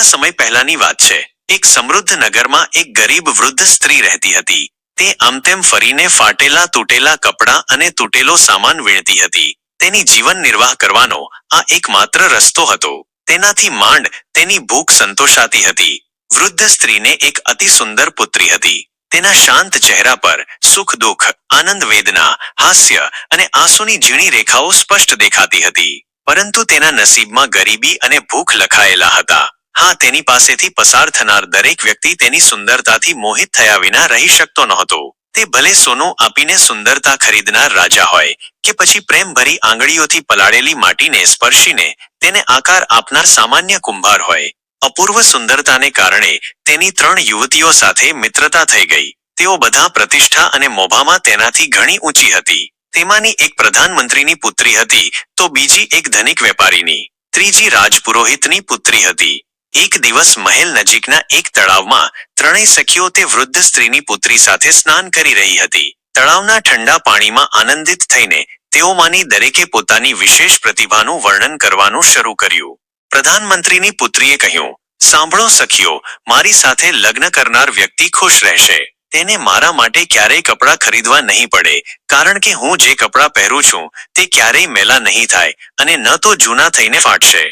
થોડા સમય પહેલાની વાત છે. એક સમૃદ્ધ નગરમાં એક ગરીબ વૃદ્ધ સ્ત્રી રહેતી હતી. તે આમતેમ ફરીને ફાટેલા તૂટેલા કપડાં અને તૂટેલો સામાન વીણતી હતી. તેની જીવન નિર્વાહ કરવાનો આ એકમાત્ર રસ્તો હતો. તેનાથી માંડ તેની ભૂખ સંતોષાતી હતી. વૃદ્ધ સ્ત્રીને એક અતિ સુંદર પુત્રી હતી. તેના શાંત ચહેરા પર સુખ, દુઃખ, આનંદ, વેદના, હાસ્ય અને આંસુની ઝીણી રેખાઓ સ્પષ્ટ દેખાતી હતી. પરંતુ તેના નસીબમાં ગરીબી અને ભૂખ લખાયેલા હતા. હા, તેની પાસેથી પસાર થનાર દરેક વ્યક્તિ તેની સુંદરતાથી મોહિત થયા વિના રહી શકતો નહોતો. તે ભલે સોનું આપીને સુંદરતા ખરીદનાર રાજા હોય કે પછી પ્રેમભરી આંગળીઓથી પલાળેલી માટીને સ્પર્શીને તેને આકાર આપનાર સામાન્ય કુંભાર હોય. અપૂર્વ સુંદરતાને કારણે તેની ત્રણ યુવતીઓ સાથે મિત્રતા થઈ ગઈ. તેઓ બધા પ્રતિષ્ઠા અને મોભામાં તેનાથી ઘણી ઊંચી હતી. તેમાંની એક પ્રધાનમંત્રીની પુત્રી હતી તો બીજી એક ધનિક વેપારીની. ત્રીજી રાજપુરોહિતની પુત્રી હતી. એક દિવસ મહેલ નજીકના એક તળાવમાં ત્રણેય સખીઓ તે વૃદ્ધ સ્ત્રીની પુત્રી સાથે સ્નાન કરી રહી હતી. તળાવના ઠંડા પાણીમાં આનંદિત થઈને તેઓમાંની દરેકે પોતાની વિશેષ પ્રતિભાનું વર્ણન કરવાનું શરૂ કર્યું. પ્રધાનમંત્રીની પુત્રીએ કહ્યું, સાંભળો સખીઓ, મારી સાથે લગ્ન કરનાર વ્યક્તિ ખુશ રહેશે. તેને મારા માટે ક્યારેય કપડાં ખરીદવા નહીં પડે, કારણ કે હું જે કપડાં પહેરું છું તે ક્યારેય મેલા નહીં થાય અને ન તો જૂના થઈને ફાટશે.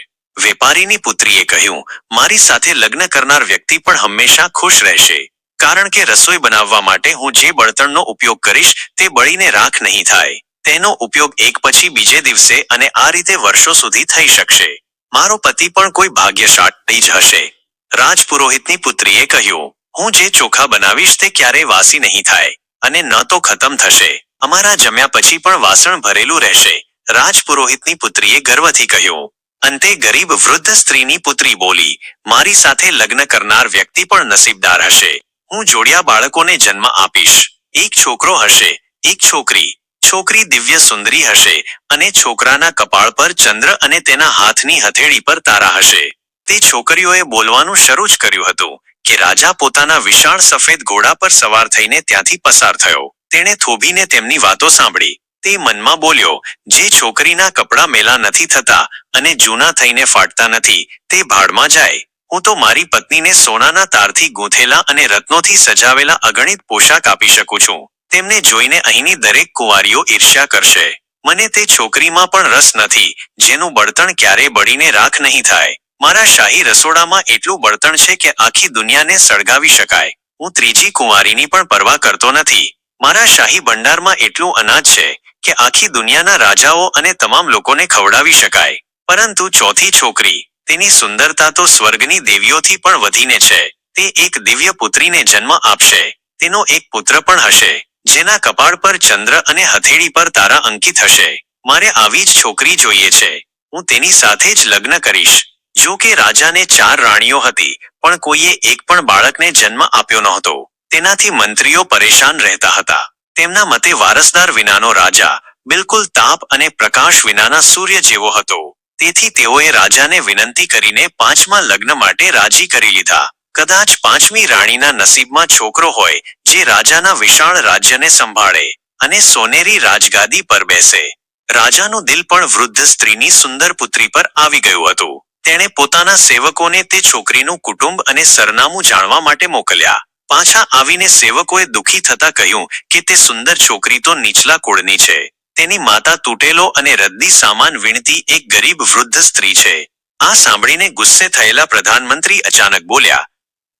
વેપારીની પુત્રીએ કહ્યું, મારી સાથે લગ્ન કરનાર વ્યક્તિ પણ હંમેશા ખુશ રહેશે. કારણ કે રસોઈ બનાવવા માટે હું જે બળતણનો ઉપયોગ કરીશ, તે બળીને રાખ નહીં થાય. તેનો ઉપયોગ એક પછી બીજે દિવસે અને આ રીતે વર્ષો સુધી થઈ શકશે. મારો પતિ પણ કોઈ ભાગ્યશાળી જ હશે. રાજપુરોહિતની પુત્રીએ કહ્યું, હું જે ચોખા બનાવીશ તે ક્યારેય વાસી નહીં થાય અને ન તો ખતમ થશે. અમારા જમ્યા પછી પણ વાસણ ભરેલું રહેશે. રાજપુરોહિતની પુત્રીએ ગર્વથી કહ્યું અંતે ગરીબ વૃદ્ધ સ્ત્રીની પુત્રી બોલી, મારી સાથે લગ્ન કરનાર વ્યક્તિ પણ નસીબદાર હશે. હું જોડિયા બાળકોને જન્મ આપીશ. એક છોકરો હશે, એક છોકરી. છોકરી દિવ્ય સુંદરી હશે અને છોકરાના કપાળ પર ચંદ્ર અને તેના હાથની હથેળી પર તારા હશે. તે છોકરીઓએ બોલવાનું શરૂ જ કર્યું હતું કે રાજા પોતાના વિશાળ સફેદ ઘોડા પર સવાર થઈને ત્યાંથી પસાર થયો. તેણે થોભીને તેમની વાતો સાંભળી. તે મનમાં બોલ્યો, જે છોકરીના કપડાં મેલા નથી થતા અને જૂના થઈને ફાટતા નથી, તે ભાડમાં જાય. હું તો મારી પત્નીને સોનાના તારથી ગૂંથેલા અને રત્નોથી સજાવેલા અગણિત પોશાક આપી શકું છું. તેમને જોઈને અહીંની દરેક કુંવારીઓ ઈર્ષ્યા કરશે. મને તે છોકરીમાં પણ રસ નથી, જેનું બળતણ ક્યારે બળીને રાખ નહીં થાય. મારા શાહી રસોડામાં એટલું બળતણ છે કે આખી દુનિયાને સળગાવી શકાય. હું ત્રીજી કુંવારીની પણ પરવા કરતો નથી. મારા શાહી ભંડારમાં એટલું અનાજ છે કે આખી દુનિયાના રાજાઓ અને તમામ લોકોને ખવડાવી શકાય. પરંતુ ચોથી છોકરી, તેની સુંદરતા તો સ્વર્ગની દેવીઓથી પણ વધીને છે. તે એક દિવ્ય પુત્રીને જન્મ આપશે. તેનો એક પુત્ર પણ હશે, જેના કપાળ પર ચંદ્ર અને હથેળી પર તારા અંકિત હશે. મારે આવી જ છોકરી જોઈએ છે. હું તેની સાથે જ લગ્ન કરીશ. જો કે રાજાને ચાર રાણીઓ હતી, પણ કોઈએ એક પણ બાળકને જન્મ આપ્યો નહોતો. તેનાથી મંત્રીઓ પરેશાન રહેતા હતા. તેમના મતે વારસદાર વિનાનો રાજા બિલકુલ તાપ અને પ્રકાશ વિનાના સૂર્ય જેવો હતો. તેથી તેઓએ રાજાને વિનંતી કરીને પાંચમા લગ્ન માટે રાજી કરી લીધા. કદાચ પાંચમી રાણીના નસીબમાં છોકરો હોય જે રાજાના વિશાળ રાજ્યને સંભાળે અને સોનેરી રાજગાદી પર બેસે. રાજાનું દિલ પણ વૃદ્ધ સ્ત્રીની સુંદર પુત્રી પર આવી ગયું હતું. તેણે પોતાના સેવકોને તે છોકરીનું કુટુંબ અને સરનામું જાણવા માટે મોકલ્યા. પાછા આવીને સેવકોએ દુઃખી થતા કહ્યું કે તે સુંદર છોકરી તો નીચલા કુળની છે. તેની માતા તૂટેલો અને રદ્દી સામાન વીણતી એક ગરીબ વૃદ્ધ સ્ત્રી છે. આ સાંભળીને ગુસ્સે થયેલા પ્રધાનમંત્રી અચાનક બોલ્યા,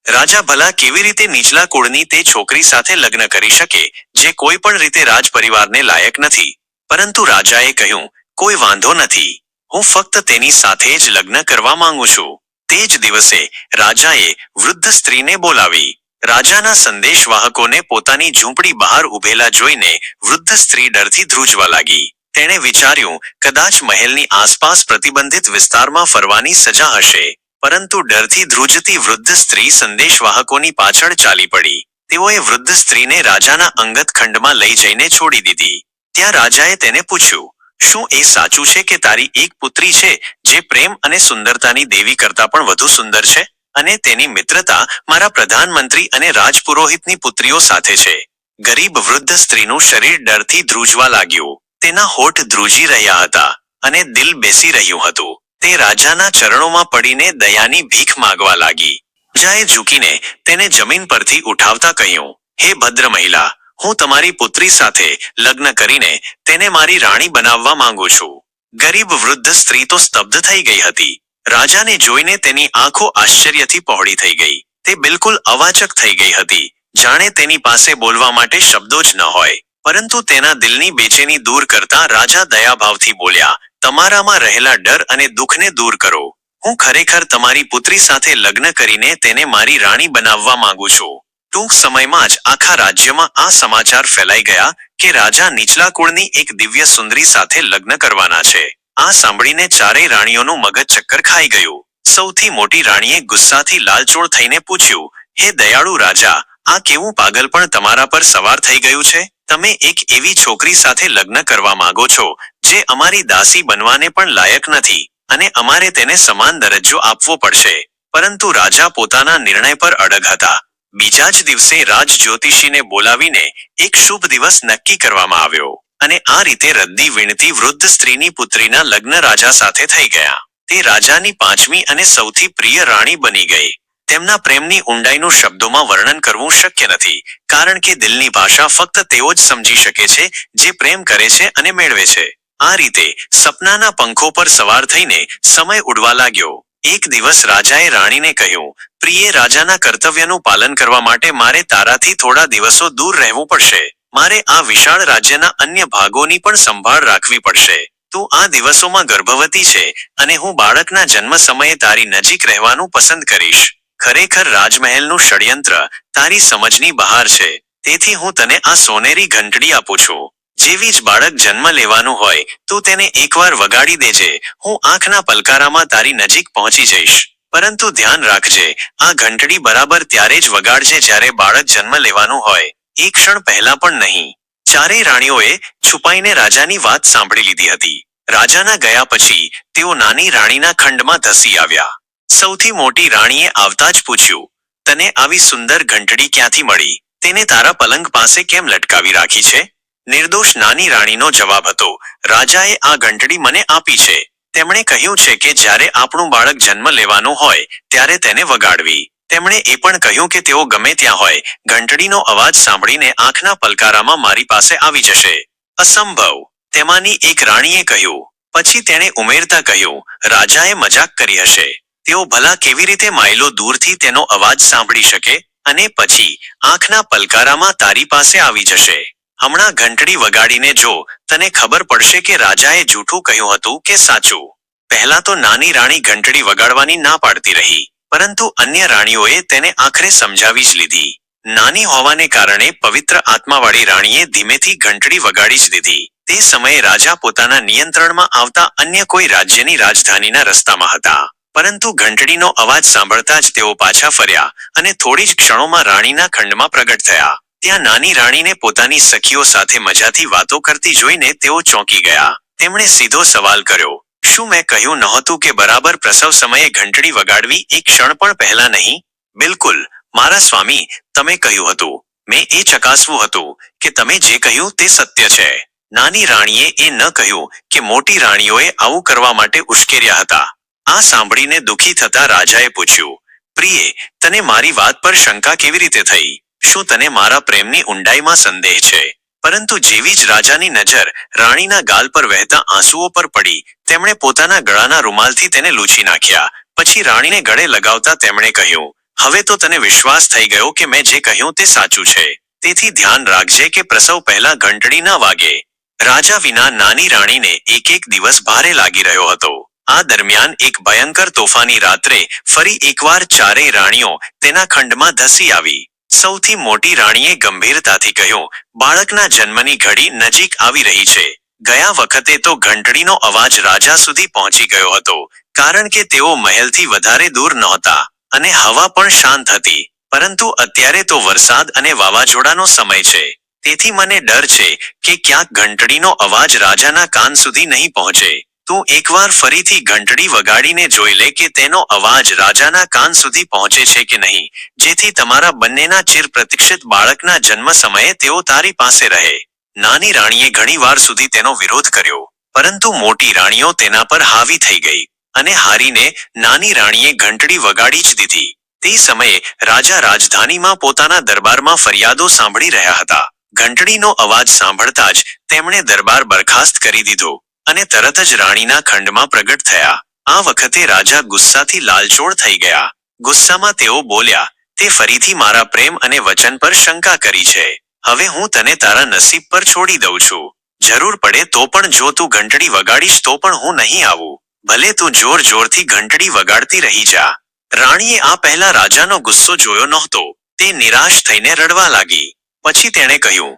રાજા ભલા કેવી રીતે નીચલા કુળની તે છોકરી સાથે લગ્ન કરી શકે, જે કોઈ પણ રીતે રાજ પરિવારને લાયક નથી? પરંતુ રાજાએ કહ્યું, કોઈ વાંધો નથી. હું ફક્ત તેની સાથે જ લગ્ન કરવા માંગુ છું. તે જ દિવસે રાજાએ વૃદ્ધ સ્ત્રીને બોલાવી. રાજાના સંદેશવાહકોને પોતાની ઝૂંપડી બહાર ઉભેલા જોઈને વૃદ્ધ સ્ત્રી ડરથી ધ્રુજવા લાગી. તેણે વિચાર્યું, કદાચ મહેલની આસપાસ પ્રતિબંધિત વિસ્તારમાં ફરવાની સજા હશે. પરંતુ ડરથી ધ્રુજતી વૃદ્ધ સ્ત્રી સંદેશવાહકોની પાછળ ચાલી પડી. તેઓએ વૃદ્ધ સ્ત્રીને રાજાના અંગત ખંડમાં લઈ જઈને છોડી દીધી. ત્યાં રાજાએ તેને પૂછ્યું, શું એ સાચું છે કે તારી એક પુત્રી છે, જે પ્રેમ અને સુંદરતાની દેવી કરતા પણ વધુ સુંદર છે? અને તેની મિત્રતા મારા પ્રધાનમંત્રી અને રાજપુરોહિતની પુત્રીઓ સાથે છે. ગરીબ વૃદ્ધ સ્ત્રીનું શરીર ડરથી ધ્રુજવા લાગ્યું. તેના હોઠ ધ્રુજી રહ્યા હતા અને દિલ બેસી રહ્યું હતું. તે રાજાના ચરણોમાં પડીને દયાની ભીખ માગવા લાગી. જાએ ઝૂકીને તેને જમીન પરથી ઉઠાવતા કહ્યું, હે ભદ્ર મહિલા, હું તમારી પુત્રી સાથે લગ્ન કરીને તેને મારી રાણી બનાવવા માંગુ છું. ગરીબ વૃદ્ધ સ્ત્રી તો સ્તબ્ધ થઈ ગઈ હતી. રાજાને જોઈને તેની આંખો આશ્ચર્યથી પહોળી થઈ ગઈ. તે બિલકુલ અવાચક થઈ ગઈ હતી. જાણે તેની પાસે બોલવા માટે શબ્દો જ ન હોય. પરંતુ તેના દિલની બેચેની દૂર કરતા રાજા દયાભાવથી બોલ્યા, તમારામાં રહેલા ડર અને દુઃખને દૂર કરો. હું ખરેખર તમારી પુત્રી સાથે લગ્ન કરીને તેને મારી રાણી બનાવવા માંગુ છું. ટૂંક સમયમાં જ આખા રાજ્યમાં આ સમાચાર ફેલાઈ ગયા કે રાજા નીચલા કુળની એક દિવ્ય સુંદરી સાથે લગ્ન કરવાના છે. આ સાંભળીને ચારેય રાણીઓનું મગજ ચક્કર ખાઈ ગયું. સૌથી મોટી રાણીએ ગુસ્સાથી લાલચોળ થઈને પૂછ્યું, હે દયાળુ રાજા, આ કેવું પાગલ પણ તમારા પર સવાર થઈ ગયું છે? તમે એક એવી છોકરી સાથે લગ્ન કરવા માંગો છો, જે અમારી દાસી બનવાને પણ લાયક નથી, અને અમારે તેને સમાન દરજ્જો આપવો પડશે. પરંતુ રાજા પોતાના નિર્ણય પર અડગ હતા. બીજા જ દિવસે રાજ જ્યોતિષીને બોલાવીને એક શુભ દિવસ નક્કી કરવામાં આવ્યો. અને આ રીતે રદ્દી વીણતી વૃદ્ધ સ્ત્રીની પુત્રીના લગ્ન રાજા સાથે થઈ ગયા. તે રાજાની પાંચમી અને સૌથી પ્રિય રાણી બની ગઈ. તેમના પ્રેમની ઊંડાઈનું શબ્દોમાં વર્ણન કરવું શક્ય નથી, કારણ કે દિલની ભાષા ફક્ત તેઓ જ સમજી શકે છે, જે પ્રેમ કરે છે અને મેળવે છે. આ રીતે સપનાના પંખો પર સવાર થઈને સમય ઉડવા લાગ્યો. એક દિવસ રાજાએ રાણીને કહ્યું, પ્રિય, રાજાના કર્તવ્યનું પાલન કરવા માટે મારે તારાથી થોડા દિવસો દૂર રહેવું પડશે. મારે આ વિશાળ રાજ્યના અન્ય ભાગોની પણ સંભાળ રાખવી પડશે. તું આ દિવસોમાં ગર્ભવતી છે અને હું બાળકના જન્મ સમયે તારી નજીક રહેવાનું પસંદ કરીશ. ખરેખર રાજમહેલનું ષડયંત્ર તારી સમજની બહાર છે. તેથી હું તને આ સોનેરી ઘંટડી આપું છું. જેવી જ બાળક જન્મ લેવાનું હોય, તું તેને એકવાર વગાડી દેજે. હું આંખના પલકારામાં તારી નજીક પહોંચી જઈશ. પરંતુ ધ્યાન રાખજે, આ ઘંટડી બરાબર ત્યારે જ વગાડજે જ્યારે બાળક જન્મ લેવાનું હોય. એક ક્ષણ પહેલા પણ નહીં. ચારેય રાણીઓએ છુપાઈને રાજાની વાત સાંભળી લીધી હતી. રાજાના ગયા પછી તેઓ નાની રાણીના ખંડમાં ધસી આવ્યા. સૌથી મોટી રાણીએ આવતા જ પૂછ્યું, તને આવી સુંદર ઘંટડી ક્યાંથી મળી? તેને તારા પલંગ પાસે કેમ લટકાવી રાખી છે? નિર્દોષ નાની રાણીનો જવાબ હતો, રાજાએ આ ઘંટડી મને આપી છે. તેમણે કહ્યું છે કે જ્યારે આપણું બાળક જન્મ લેવાનું હોય, ત્યારે તેને વગાડવી. તેમણે એ પણ કહ્યું કે તેઓ ગમે ત્યાં હોય, ઘંટડીનો અવાજ સાંભળીને આંખના પલકારામાં મારી પાસે આવી જશે. અસંભવ, તેમાંની એક રાણીએ કહ્યું. પછી તેણે ઉમેરતા કહ્યું, રાજાએ મજાક કરી હશે. તેઓ ભલા કેવી રીતે માઇલો દૂરથી તેનો અવાજ સાંભળી શકે અને પછી આંખના પલકારામાં તારી પાસે આવી જશે. હમણાં ઘંટડી વગાડીને જો, તને ખબર પડશે કે રાજાએ જૂઠું કહ્યું હતું કે સાચું. પહેલા તો નાની રાણી ઘંટડી વગાડવાની ના પાડતી રહી. પરંતુ અન્ય રાણીઓએ તેને આખરે સમજાવી જ લીધી. નાની હોવાને કારણે પવિત્ર આત્માવાળી રાણીએ ધીમેથી ઘંટડી વગાડી જ દીધી. તે સમયે રાજા પોતાના નિયંત્રણમાં આવતા અન્ય કોઈ રાજ્યની રાજધાનીના રસ્તામાં હતા. પરંતુ ઘંટડીનો અવાજ સાંભળતા જ તેઓ પાછા ફર્યા અને થોડી જ ક્ષણોમાં રાણીના ખંડમાં પ્રગટ થયા. ત્યાં નાની રાણીને પોતાની સખીઓ સાથે મજાથી વાતો કરતી જોઈને તેઓ ચોંકી ગયા. તેમણે સીધો સવાલ કર્યો શું મેં કહ્યું નહોતું કે બરાબર પ્રસવ સમયે ઘંટડી વગાડવી એક ક્ષણ પણ પહેલા નહીં? બિલકુલ. મારા સ્વામી, તમે કહ્યું હતું. મેં એ ચકાસવું હતું કે તમે જે કહ્યું તે સત્ય છે. નાની રાણીએ એ ન કહ્યું કે મોટી રાણીઓએ આવું કરવા માટે ઉશ્કેર્યા હતા. આ સાંભળીને દુઃખી થતા રાજાએ પૂછ્યું, પ્રિયે, તને મારી વાત પર શંકા કેવી રીતે થઈ? શું તને મારા પ્રેમની ઊંડાઈમાં સંદેહ છે? પરંતુ જેવી જ રાજાની નજર રાણીના ગાલ પર વહેતા આંસુઓ પર પડી, તેમણે પોતાના ગળાના રૂમાલથી તેને લૂછી નાખ્યા. પછી રાણીને ગળે લગાવતા તેમણે કહ્યું, હવે તો તને વિશ્વાસ થઈ ગયો કે મેં જે કહ્યું તે સાચું છે. તેથી ધ્યાન રાખજે કે પ્રસવ પહેલા ઘંટડી ના વાગે. રાજા વિના નાની રાણીને એક એક દિવસ ભારે લાગી રહ્યો હતો. આ દરમિયાન એક ભયંકર તોફાની રાત્રે ફરી એકવાર ચારેય રાણીઓ તેના ખંડમાં ધસી આવી. સૌથી મોટી રાણીએ ગંભીરતાથી કહ્યું, બાળકના જન્મની ઘડી નજીક આવી રહી છે. ગયા વખતે તો ઘંટડીનો અવાજ રાજા સુધી પહોંચી ગયો હતો, કારણ કે તેઓ મહેલથી વધારે દૂર નહોતા અને હવા પણ શાંત હતી. પરંતુ અત્યારે તો વરસાદ અને વાવાઝોડાનો સમય છે. તેથી મને ડર છે કે ક્યાંક ઘંટડીનો અવાજ રાજાના કાન સુધી નહીં પહોંચે. તું એકવાર ફરીથી ઘંટડી વગાડીને જોઈ લે કે તેનો અવાજ રાજાના કાન સુધી પહોંચે છે કે નહીં, જેથી તમારા બંનેના ચિર પ્રતિક્ષિત બાળકના જન્મ સમયે તેઓ તારી પાસે રહે. નાની રાણીએ ઘણી વાર સુધી તેનો વિરોધ કર્યો, પરંતુ મોટી રાણીઓ તેના પર હાવી થઈ ગઈ અને હારીને નાની રાણીએ ઘંટડી વગાડી જ દીધી. તે સમયે રાજા રાજધાનીમાં પોતાના દરબારમાં ફરિયાદો સાંભળી રહ્યા હતા. ઘંટડીનો અવાજ સાંભળતા જ તેમણે દરબાર બરખાસ્ત કરી દીધો. અને તરત જ રાણીના ખંડમાં પ્રગટ થયા. આ વખતે રાજા ગુસ્સાથી લાલચોળ થઈ ગયા. ગુસ્સામાં તેઓ બોલ્યા, તે ફરીથી મારા પ્રેમ અને વચન પર શંકા કરી છે. હવે હું તને તારા નસીબ પર છોડી દઉં છું. જરૂર પડે તો પણ જો તું ઘંટડી વગાડીશ તો પણ હું નહીં આવું. ભલે તું જોર જોરથી ઘંટડી વગાડતી રહી જા. રાણીએ આ પહેલા રાજાનો ગુસ્સો જોયો નહોતો. તે નિરાશ થઈને રડવા લાગી. પછી તેણે કહ્યું,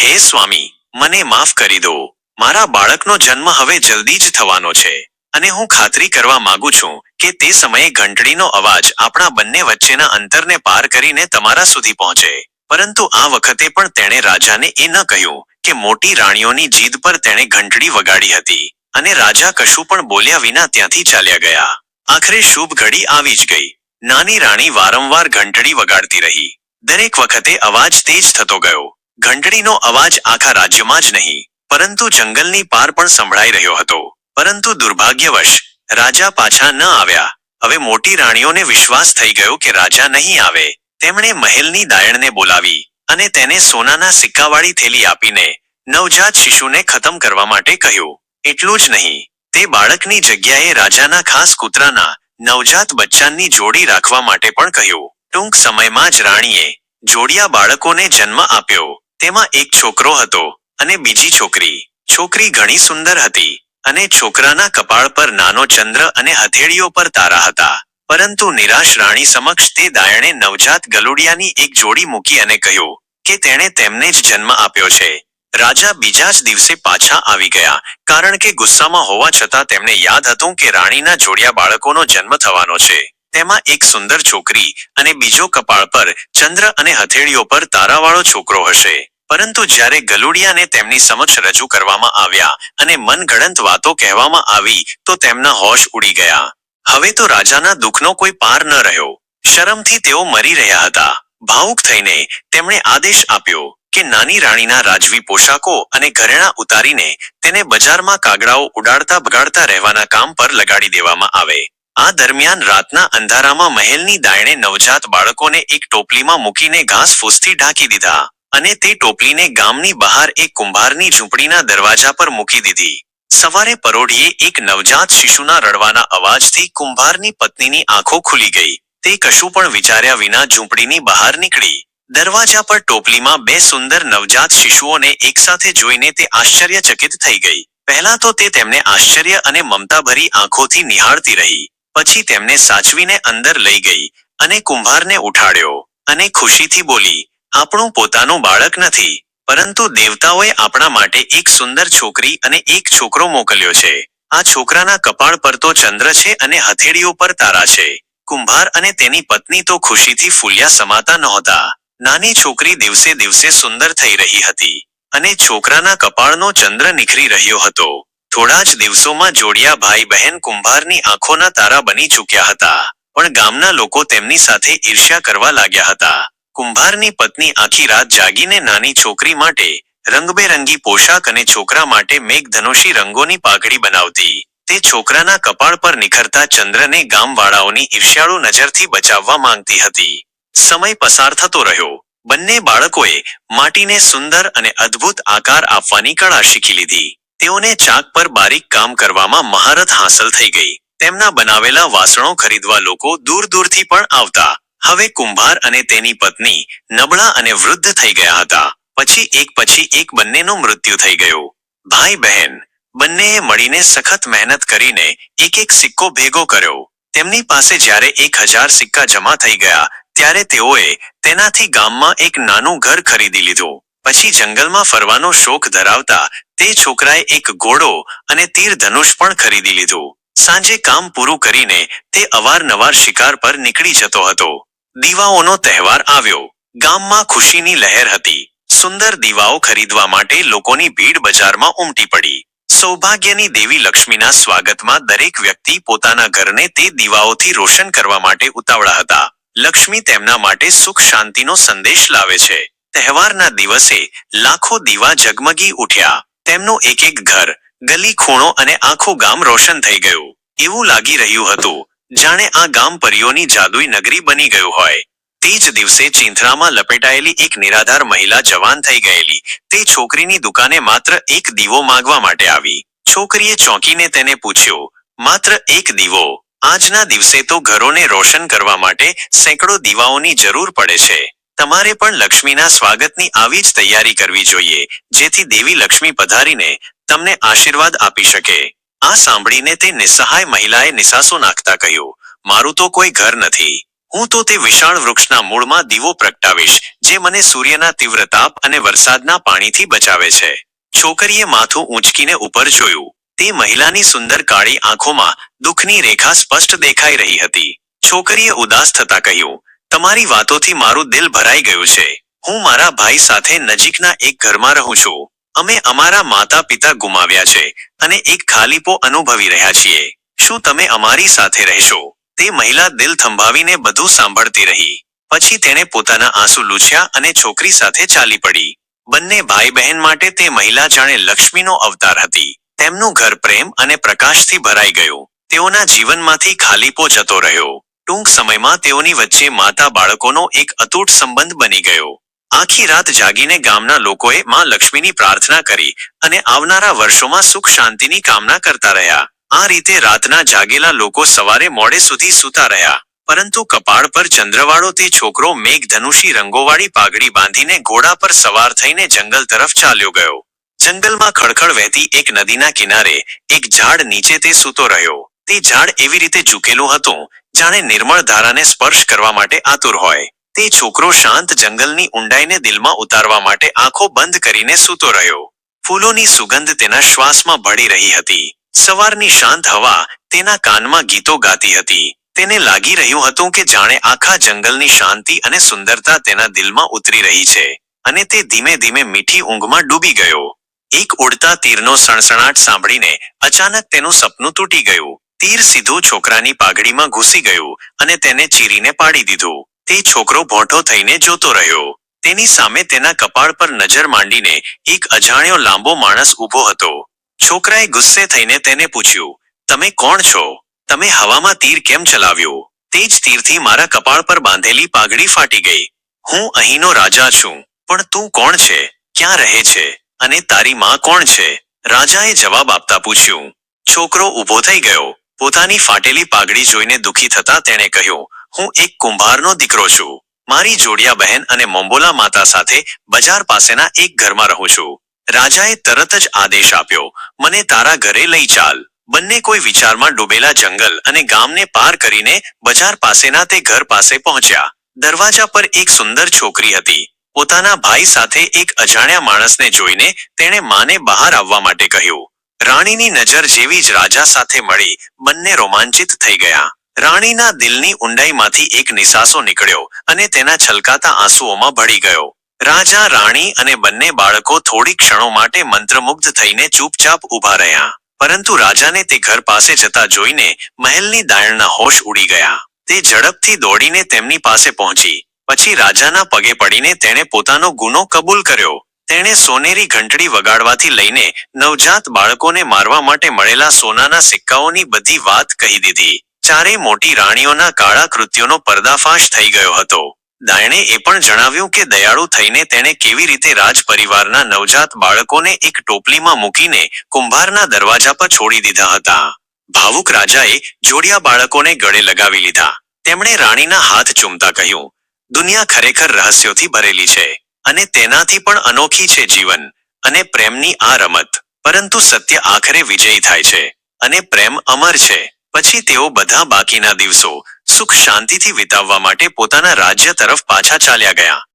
હે સ્વામી, મને માફ કરી દો. મારા બાળકનો જન્મ હવે જલ્દી જ થવાનો છે અને હું ખાતરી કરવા માંગુ છું કે તે સમયે ઘંટડીનો અવાજ આપણા બંને વચ્ચેના અંતરને પાર કરીને તમારા સુધી પહોંચે. પરંતુ આ વખતે પણ તેણે રાજાને એ ન કહ્યું કે મોટી રાણીઓની જીદ પર તેણે ઘંટડી વગાડી હતી અને રાજા કશું પણ બોલ્યા વિના ત્યાંથી ચાલ્યા ગયા. આખરે શુભ ઘડી આવી જ ગઈ. નાની રાણી વારંવાર ઘંટડી વગાડતી રહી. દરેક વખતે અવાજ તેજ થતો ગયો. ઘંટડીનો અવાજ આખા રાજ્યમાં જ નહીં પરંતુ જંગલની પાર પણ સંભળાઈ રહ્યો હતો. પરંતુ દુર્ભાગ્યવશ, રાજા પાછા ન આવ્યા. હવે મોટી રાણીઓને વિશ્વાસ થઈ ગયો કે રાજા નહીં આવે. તેમણે મહેલની દાયણને બોલાવી અને તેને સોનાના સિક્કાવાળી થેલી આપીને નવજાત શિશુને ખતમ કરવા માટે કહ્યું. એટલું જ નહીં. તે બાળકની જગ્યાએ રાજાના ખાસ કૂતરાના નવજાત બચ્ચાની જોડી રાખવા માટે પણ કહ્યું. ટૂંક સમયમાં જ રાણીએ જોડિયા બાળકોને જન્મ આપ્યો. તેમાં એક છોકરો હતો. અને બીજી છોકરી. છોકરી ઘણી સુંદર હતી અને છોકરાના કપાળ પર નાનો ચંદ્ર અને હથેળીઓ પર તારા હતા. પરંતુ નિરાશ રાણી સમક્ષ તે દાયણે નવજાત ગલુડિયાની એક જોડી મૂકી અને કહ્યું કે તેણે તેમને જ જન્મ આપ્યો છે. રાજા બીજા જ દિવસે પાછા આવી ગયા, કારણ કે ગુસ્સામાં હોવા છતાં તેમને યાદ હતું કે રાણીના જોડિયા બાળકોનો જન્મ થવાનો છે. તેમાં એક સુંદર છોકરી અને બીજો કપાળ પર ચંદ્ર અને હથેળીઓ પર તારાવાળો છોકરો હશે. પરંતુ જ્યારે ગલુડિયાને તેમની સમક્ષ રજૂ કરવામાં આવ્યા અને મનગણંત વાતો કહેવામાં આવી, તો તેમના હોશ ઉડી ગયા. હવે તો રાજાના દુઃખનો કોઈ પાર ન રહ્યો. શરમથી તેઓ મરી રહ્યા હતા. ભાવુક થઈને તેમણે આદેશ આપ્યો કે નાની રાણીના રાજવી પોશાકો અને ઘરેણાં ઉતારીને તેને બજારમાં કાગડાઓ ઉડાડતા બગાડતા રહેવાના કામ પર લગાડી દેવામાં આવે. આ દરમિયાન રાતના અંધારામાં મહેલની દાયણે નવજાત બાળકોને એક ટોપલીમાં મૂકીને ઘાસ ફૂસથી ઢાંકી દીધા. અને તે ટોપલીને ગામની બહાર એક કુંભારની ઝૂંપડીના દરવાજા પર મૂકી દીધી. સવારે પરોઢીએ એક નવજાત શિશુના રડવાના અવાજથી કુંભારની પત્નીની આંખો ખુલી ગઈ. તે કશું પણ વિચાર્યા વિના ઝૂંપડીની બહાર નીકળી. દરવાજા પર ટોપલીમાં બે સુંદર નવજાત શિશુઓને એકસાથે જોઈને તે આશ્ચર્યચકિત થઈ ગઈ. પહેલા તો તે તેમને આશ્ચર્ય અને મમતાભરી આંખોથી નિહાળતી રહી. પછી તેમને સાચવીને અંદર લઈ ગઈ અને કુંભારને ઉઠાડ્યો અને ખુશીથી બોલી આપણું પોતાનું બાળક નથી, પરંતુ દેવતાઓએ આપણા માટે એક સુંદર છોકરી અને એક છોકરો મોકલ્યો છે. આ છોકરાના કપાળ પર તો ચંદ્ર છે અને હથેળીઓ પર તારા છે. કુંભાર અને તેની પત્ની તો ખુશીથી ફૂલ્યા સમાતા નહોતા. નાની છોકરી દિવસે દિવસે સુંદર થઈ રહી હતી અને છોકરાના કપાળનો ચંદ્ર નીખરી રહ્યો હતો. થોડા જ દિવસોમાં જોડિયા ભાઈ બહેન કુંભારની આંખોના તારા બની ચૂક્યા હતા, પણ ગામના લોકો તેમની સાથે ઈર્ષ્યા કરવા લાગ્યા હતા. કુંભારની પત્ની આખી રાત જાગીને નાની છોકરી માટે રંગબેરંગી પોશાક અને છોકરા માટે મેઘધનુષી રંગોની પાઘડી બનાવતી. તે છોકરાના કપાળ પર નિખરતા ચંદ્રને ગામવાળાઓની ઈર્ષ્યાળુ નજરથી બચાવવા માંગતી હતી. સમય પસાર થતો રહ્યો. બંને બાળકોએ માટીને સુંદર અને અદ્ભુત આકાર આપવાની કળા શીખી લીધી. તેઓને ચાક પર બારીક કામ કરવામાં મહારત હાંસલ થઈ ગઈ. તેમના બનાવેલા વાસણો ખરીદવા લોકો દૂર દૂરથી પણ આવતા. હવે કુંભાર અને તેની પત્ની નબળા અને વૃદ્ધ થઈ ગયા હતા. પછી એક પછી એક બંનેનું મૃત્યુ થઈ ગયું. ભાઈ બહેન, બંનેએ મળીને સખત મહેનત કરીને એક એક સિક્કો ભેગો કર્યો. તેમની પાસે જ્યારે એક હજાર સિક્કા જમા થઈ ગયા, ત્યારે તેઓએ તેનાથી ગામમાં એક નાનું ઘર ખરીદી લીધું. પછી જંગલમાં ફરવાનો શોખ ધરાવતા તે છોકરાએ એક ઘોડો અને તીર ધનુષ પણ ખરીદી લીધું. સાંજે કામ પૂરું કરીને તે અવારનવાર શિકાર પર નીકળી જતો હતો. દીવાઓનો તહેવાર આવ્યો. ગામમાં ખુશીની લહેર હતી. સુંદર દીવાઓ ખરીદવા માટે લોકોની ભીડ બજારમાં ઉમટી પડી. સૌભાગ્યની દેવી લક્ષ્મીના સ્વાગતમાં દરેક વ્યક્તિ પોતાના ઘરને તે દીવાઓથી રોશન કરવા માટે ઉતાવળા હતા. લક્ષ્મી તેમના માટે સુખ શાંતિનો સંદેશ લાવે છે. તહેવારના દિવસે લાખો દીવા ઝગમગી ઉઠ્યા. તેમનું એક એક ઘર, ગલી ખૂણો અને આખું ગામ રોશન થઈ ગયું. એવું લાગી રહ્યું હતું જાણે આ ગામ પરીઓની જાદુઈ નગરી બની ગયું હોય. તે જ દિવસે ચિંથરામાં લપેટાયેલી એક નિરાધાર મહિલા જવાન થઈ ગયેલી. તે છોકરીની દુકાને માત્ર એક દીવો માંગવા માટે આવી. છોકરીએ ચોંકીને તેને પૂછ્યું, માત્ર એક દીવો? આજના દિવસે તો ઘરોને રોશન કરવા માટે સેંકડો દીવાઓની જરૂર પડે છે. તમારે પણ લક્ષ્મીના સ્વાગતની આવી જ તૈયારી કરવી જોઈએ, જેથી દેવી લક્ષ્મી પધારીને તમને આશીર્વાદ આપી શકે. આ સાંભળીને તે નિસહાય મહિલાએ નિસાસો નાખતા કહ્યું, મારું તો કોઈ ઘર નથી. હું તો તે વિશાળ વૃક્ષના મૂળમાં દીવો પ્રગટાવીશ, જે મને સૂર્યના તીવ્ર તાપ અને વરસાદના પાણીથી બચાવે છે. છોકરીએ માથું ઊંચકીને ઉપર જોયું. તે મહિલાની સુંદર કાળી આંખોમાં દુઃખની રેખા સ્પષ્ટ દેખાઈ રહી હતી. છોકરીએ ઉદાસ થતા કહ્યું, તમારી વાતોથી મારું દિલ ભરાઈ ગયું છે. હું મારા ભાઈ સાથે નજીકના એક ઘરમાં રહું છું. અમે અમારા માતા પિતા ગુમાવ્યા છે અને એક ખાલીપો અનુભવી રહ્યા છીએ. શું તમે અમારી સાથે રહેશો? તે મહિલા દિલ થંભાવીને બધું સાંભળતી રહી. પછી તેણે પોતાના આંસુ લૂછ્યા અને છોકરી સાથે ચાલી પડી. બંને ભાઈ બહેન માટે તે મહિલા જાણે લક્ષ્મીનો અવતાર હતી. તેમનું ઘર પ્રેમ અને પ્રકાશથી ભરાઈ ગયું. તેઓના જીવનમાંથી ખાલીપો જતો રહ્યો. ટૂંક સમયમાં તેઓની વચ્ચે માતા બાળકોનો એક અતૂટ સંબંધ બની ગયો. આખી રાત જાગીને ગામના લોકોએ માં લક્ષ્મીની પ્રાર્થના કરી અને આવનારા વર્ષોમાં સુખ શાંતિની કામના કરતા રહ્યા. આ રીતે રાતના જાગેલા લોકો સવારે મોડે સુધી સૂતા રહ્યા. પરંતુ કપાળ પર ચંદ્રવાળો તે છોકરો મેઘધનુષી રંગોવાળી પાઘડી બાંધીને ઘોડા પર સવાર થઈને જંગલ તરફ ચાલ્યો ગયો. જંગલમાં ખળખળ વહેતી એક નદીના કિનારે એક ઝાડ નીચે તે સૂતો રહ્યો. તે ઝાડ એવી રીતે ઝૂકેલું હતું, જાણે નિર્મળ ધારાને સ્પર્શ કરવા માટે આતુર હોય. તે છોકરો શાંત જંગલની ઊંડાઈને દિલમાં ઉતારવા માટે આંખો બંધ કરીને સૂતો રહ્યો. ફૂલોની સુગંધ તેના શ્વાસમાં ભળી રહી હતી. સવારની શાંત હવા તેના કાનમાં ગીતો ગાતી હતી. તેને લાગી રહ્યું હતું કે જાણે આખા જંગલની શાંતિ અને સુંદરતા તેના દિલમાં ઉતરી રહી છે અને તે ધીમે ધીમે મીઠી ઊંઘમાં ડૂબી ગયો. એક ઉડતા તીરનો સણસણાટ સાંભળીને અચાનક તેનું સપનું તૂટી ગયું. તીર સીધું છોકરાની પાઘડીમાં ઘૂસી ગયું અને તેને ચીરીને પાડી દીધું. તે છોકરો ભોંઠો થઈને જોતો રહ્યો. તેની સામે તેના કપાળ પર નજર માંડીને એક અજાણ્યો લાંબો માણસ ઊભો હતો. છોકરાએ ગુસ્સે થઈને તેને પૂછ્યું, તમે કોણ છો? તમે હવામાં તીર કેમ ચલાવ્યું? તે જ તીરથી મારા કપાળ પર બાંધેલી પાઘડી ફાટી ગઈ. હું અહીંનો રાજા છું, પણ તું કોણ છે? ક્યાં રહે છે? અને તારી માં કોણ છે? રાજાએ જવાબ આપતા પૂછ્યું. છોકરો ઊભો થઈ ગયો. પોતાની ફાટેલી પાઘડી જોઈને દુઃખી થતા તેણે કહ્યું હું એક કુંભારનો દીકરો છું. મારી જોડિયા બહેન અને મોંબોલા માતા સાથે બજાર પાસેના એક ઘરમાં રહું છું. રાજાએ તરત જ આદેશ આપ્યો, મને તારા ઘરે લઈ ચાલ. બંને કોઈ વિચારમાં ડૂબેલા જંગલ અને ગામને પાર કરીને બજાર પાસેના તે ઘર પાસે પહોંચ્યા. દરવાજા પર એક સુંદર છોકરી હતી. પોતાના ભાઈ સાથે એક અજાણ્યા માણસને જોઈને તેણે માને બહાર આવવા માટે કહ્યું. રાણીની નજર જેવી જ રાજા સાથે મળી બંને રોમાંચિત થઈ ગયા. રાણીના દિલની ઊંડાઈમાંથી એક નિસાસો નીકળ્યો અને તેના છલકાતા આંસુઓમાં ભળી ગયો. રાજા, રાણી અને બંને બાળકો થોડી ક્ષણો માટે મંત્રમુગ્ધ થઈને ચૂપચાપ ઊભા રહ્યા. પરંતુ રાજાને તે ઘર પાસે જતા જોઈને મહેલની દાયણના હોશ ઉડી ગયા. તે ઝડપથી દોડીને તેમની પાસે પહોંચી. પછી રાજાના પગે પડીને તેણે પોતાનો ગુનો કબૂલ કર્યો. તેણે સોનેરી ઘંટડી વગાડવાથી લઈને નવજાત બાળકોને મારવા માટે મળેલા સોનાના સિક્કાઓની બધી વાત કહી દીધી. ચારે મોટી રાણીઓના કાળા કૃત્યોનો પર્દાફાશ થઈ ગયો હતો. દાયણે એ પણ જણાવ્યું કે દયાળુ થઈને તેણે કેવી રીતે રાજ પરિવારના નવજાત બાળકોને એક ટોપલીમાં મૂકીને કુંભારના દરવાજા પર છોડી દીધા હતા. ભાવુક રાજાએ જોડિયા બાળકોને ગળે લગાવી લીધા. તેમણે રાણીના હાથ ચૂમતા કહ્યું, દુનિયા ખરેખર રહસ્યોથી ભરેલી છે અને તેનાથી પણ અનોખી છે જીવન અને પ્રેમની આ રમત. પરંતુ સત્ય આખરે વિજયી થાય છે અને પ્રેમ અમર છે. પછી તેઓ બધા બાકીના દિવસો સુખ શાંતિથી વિતાવવા માટે પોતાના રાજ્ય તરફ પાછા ચાલ્યા ગયા.